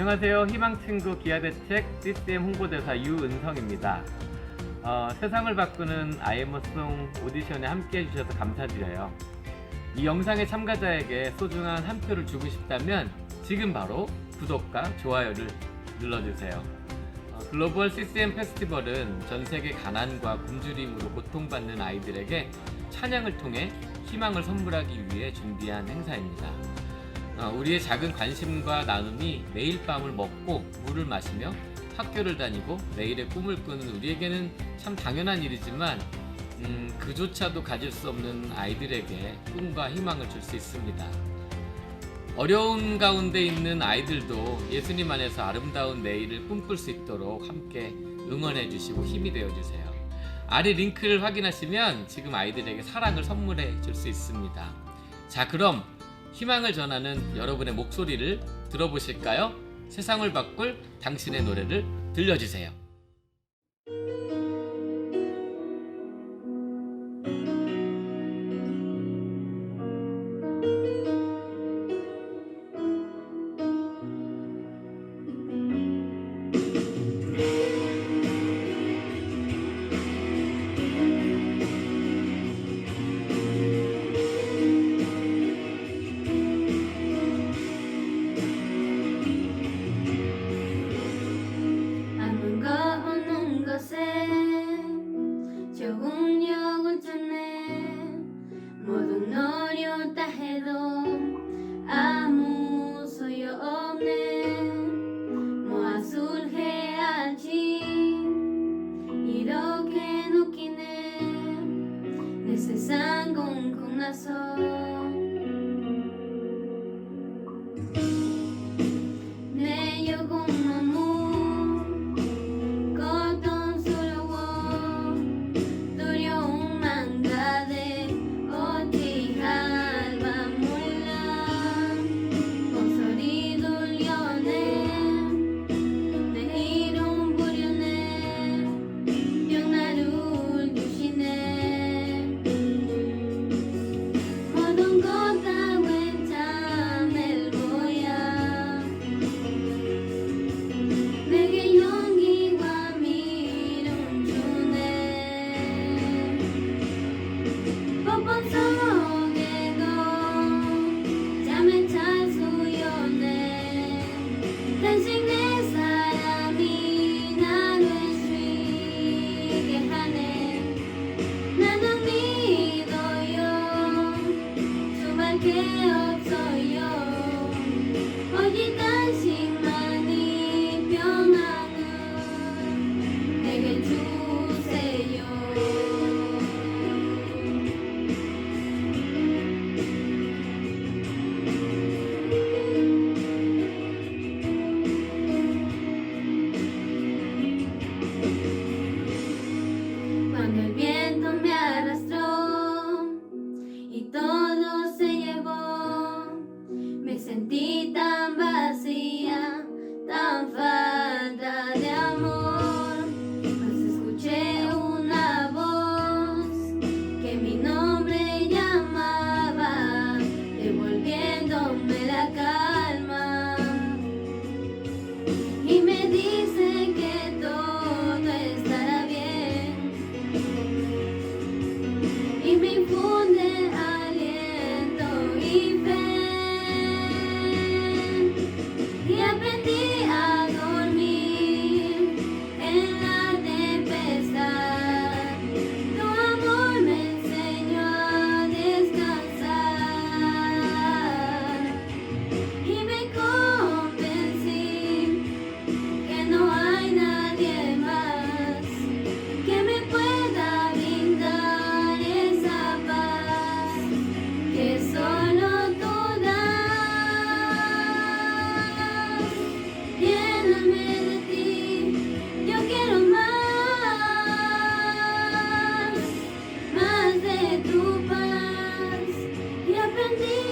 안녕하세요. 희망친구 기아대책 CCM 홍보대사 유은성입니다. 어, 세상을 바꾸는 아이엠어송 오디션에 함께 해주셔서 감사드려요. 이 영상의 참가자에게 소중한 한 표를 주고 싶다면 지금 바로 구독과 좋아요를 눌러주세요. 어, 글로벌 CCM 페스티벌은 전 세계 가난과 굶주림으로 고통받는 아이들에게 찬양을 통해 희망을 선물하기 위해 준비한 행사입니다. 어, 우리의 작은 관심과 나눔이 매일 밤을 먹고 물을 마시며 학교를 다니고 내일의 꿈을 꾸는 우리에게는 참 당연한 일이지만 음, 그조차도 가질 수 없는 아이들에게 꿈과 희망을 줄 수 있습니다. 어려운 가운데 있는 아이들도 예수님 안에서 아름다운 내일을 꿈꿀 수 있도록 함께 응원해 주시고 힘이 되어 주세요. 아래 링크를 확인하시면 지금 아이들에게 사랑을 선물해 줄 수 있습니다. 자, 그럼 희망을 전하는 여러분의 목소리를 들어보실까요? 세상을 바꿀 당신의 노래를 들려주세요. and